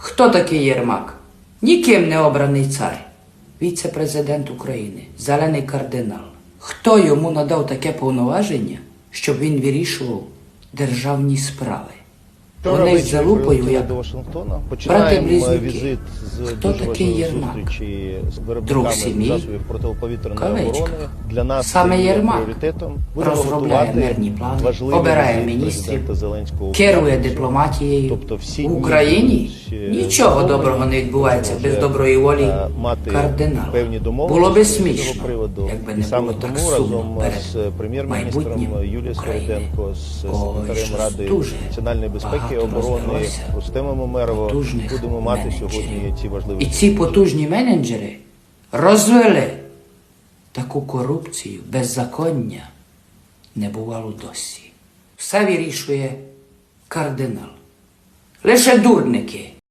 Хто такий Єрмак? Ніким не обраний цар. Віце-президент України, зелений кардинал. Хто йому надав таке повноваження, щоб він вирішував державні справи? Вони з залупою, як візит з Хто такий Єрмак? Друг сім'ї? Кавичка. оборони. Для нас Саме Єрмак розробляє мирні плани, обирає міністрів, керує дипломатією. Тобто в Україні е, нічого доброго не відбувається без доброї волі е, кардинала. Було би смішно, якби не було так сумно перед майбутнім України. Секретарем щось Ради національної безпеки і оборони пустимемо Рустемом будемо мати менеджерів. сьогодні ці важливі І ці потужні менеджери розвели таку корупцію, беззаконня не бувало досі. Все вирішує кардинал. Лише дурники